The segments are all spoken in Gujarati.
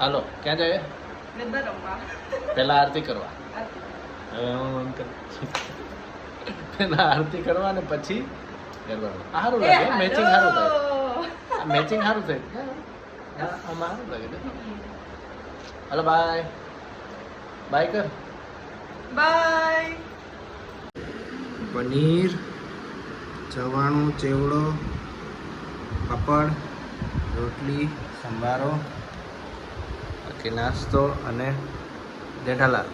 હાલો ક્યાં જાય? પહેલા આરતી કરવા. હવે હું પહેલા આરતી કરવા ને પછી ગરબા સારું લાગે મેચિંગ સારું થાય. આ મેચિંગ સારું થાય. હા, આમાં સારું લાગે હાલો બાય બાય કર. બાય પનીર ચવાણું ચેવડો પાપડ રોટલી સંભારો. બાકી નાસ્તો અને જેઠાલાલ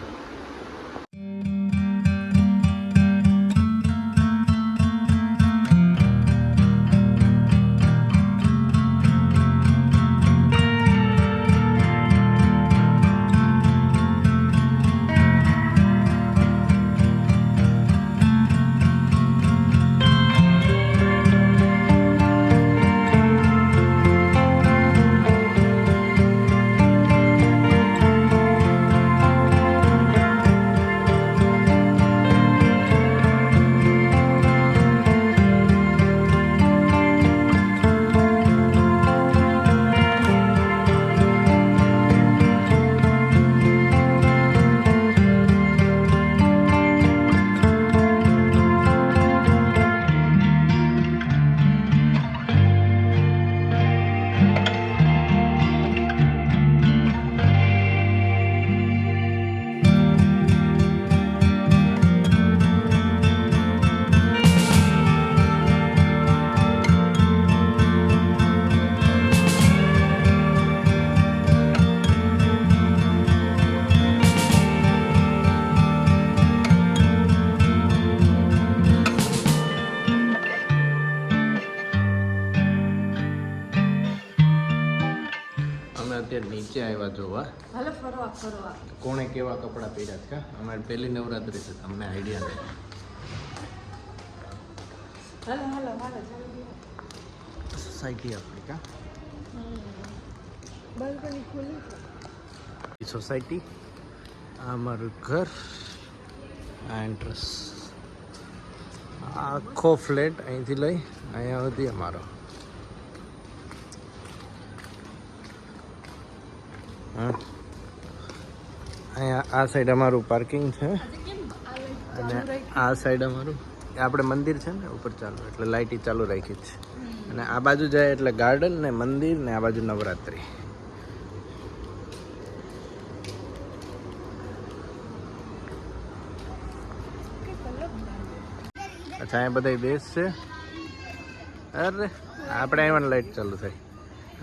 આવ્યા જોવા હાલો ફરવા ફરવા. કોણે કેવા કપડાં પહેર્યા છે અમારે પહેલી નવરાત્રી છે તમને આઈડિયા નહીં હાલો હાલો હાલો સોસાયટી આપણી કા બાલ્કની ખુલ્લી છે. સોસાયટી આ અમારું ઘર આ એન્ટ્રસ આખો ફ્લેટ અહીંથી લઈ અહીંયા સુધી અમારો. અહીંયા આ સાઈડ અમારું પાર્કિંગ છે. અને આ સાઈડ અમારું આપણે મંદિર છે ને, ઉપર ચાલુ, એટલે લાઇટ ચાલુ રાખી છે. અને આ બાજુ જાય એટલે ગાર્ડન ને મંદિર ને આ બાજુ નવરાત્રી. અચ્છા, અહીંયા બધા બેસ છે. અરે, આપણે અહીંયા લાઇટ ચાલુ થાય.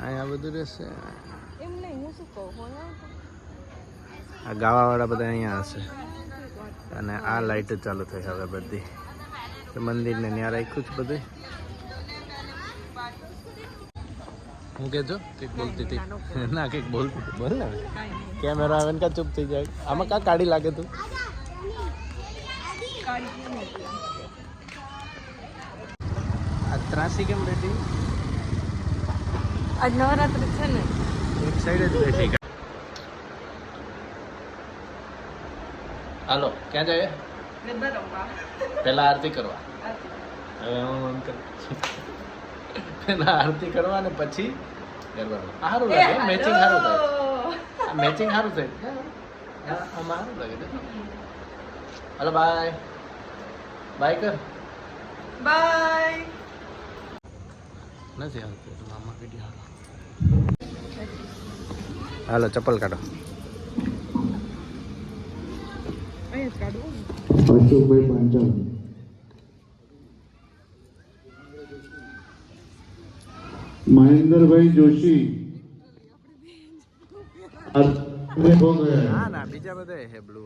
અહીંયા બધું રહેશે. આ ગાવાવાળા બધા અહીંયા હશે. અને આ લાઇટ ચાલુ થઈ હવે બધી. તો મંદિરને ત્યાં રાખ્યું છે બધું. હું કહેજો કંઈક બોલતી હતી. ના કંઈક બોલતી હતી. બોલ ને કેમેરા આવે ને ક્યાં ચૂપ થઈ જાય? આમાં કા કાઢી લાગે તું? આ ત્રાસી કેમ બેઠી? આજ નવરાત્રી છે ને સાઈડ જ બેઠી હાલો ક્યાં જાય? પેલા આરતી કરવા. હવે હું એમ કર. પહેલા આરતી કરવા ને પછી ગરબા સારું લાગે મેચિંગ સારું થાય. મેચિંગ સારું થાય. હા, આમાં સારું લાગે હાલો બાય બાય કર. બાય નથી આવતું મામા વીડિયો હાલો ચપ્પલ કાઢો. મહેન્દ્રભાઈ જોશી. ના ના બીજા બધા હે બ્લુ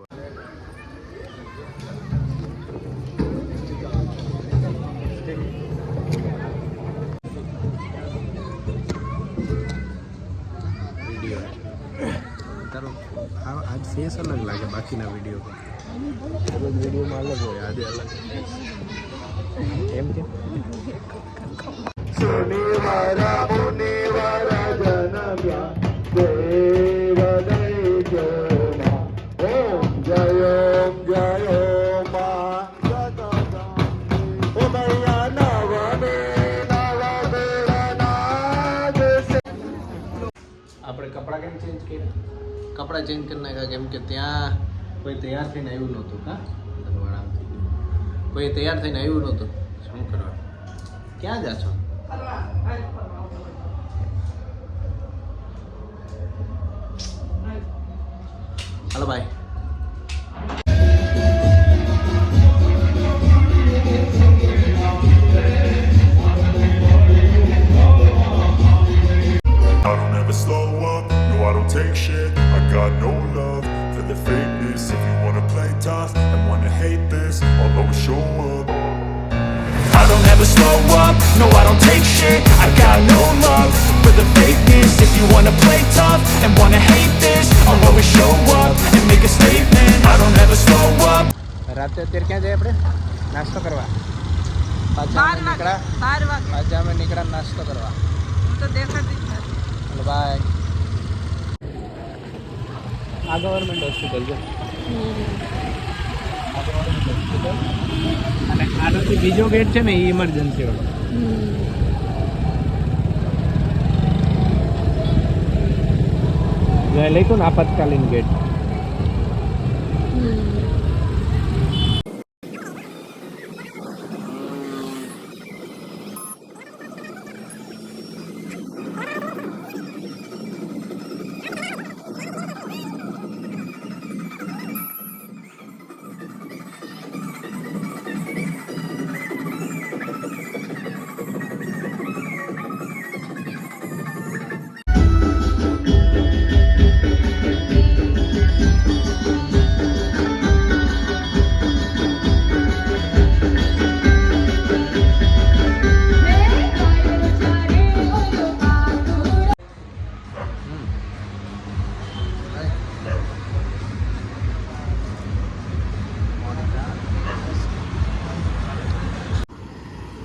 આ આજ ફેસ અલગ લાગે બાકીના વીડિયો રોજ વિડીયોમાં અલગ હોય, આજે અલગ. એમ કેમ આપણે કપડાં કેમ ચેન્જ કર્યા? કપડાં ચેન્જ કરી નાખ્યા કેમ કે ત્યાં કોઈ તૈયાર થઈને આવ્યું નહોતું હા કોઈ તૈયાર થઈને આવ્યું નહોતું. શું કરવા? ક્યાં જા છો? હાલ ફરવા રાતે અત્યારે ક્યાં જાય આપણે? નાસ્તો કરવા. પાછા અમે નીકળ્યા. બાર વાગે. પાછા અમે નીકળ્યા નાસ્તો કરવા. હું તો દેખાતી જ નથી. હાલો બાય. આ ગવર્મેન્ટ હોસ્પિટલ છે. અને આનાથી બીજો ગેટ છે ને એ ઇમરજન્સી વાળો. લઈ લખ્યું ને આપાતકાલીન ગેટ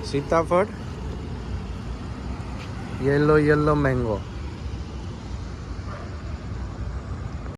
સીતાફળ યેલો યેલો મેંગો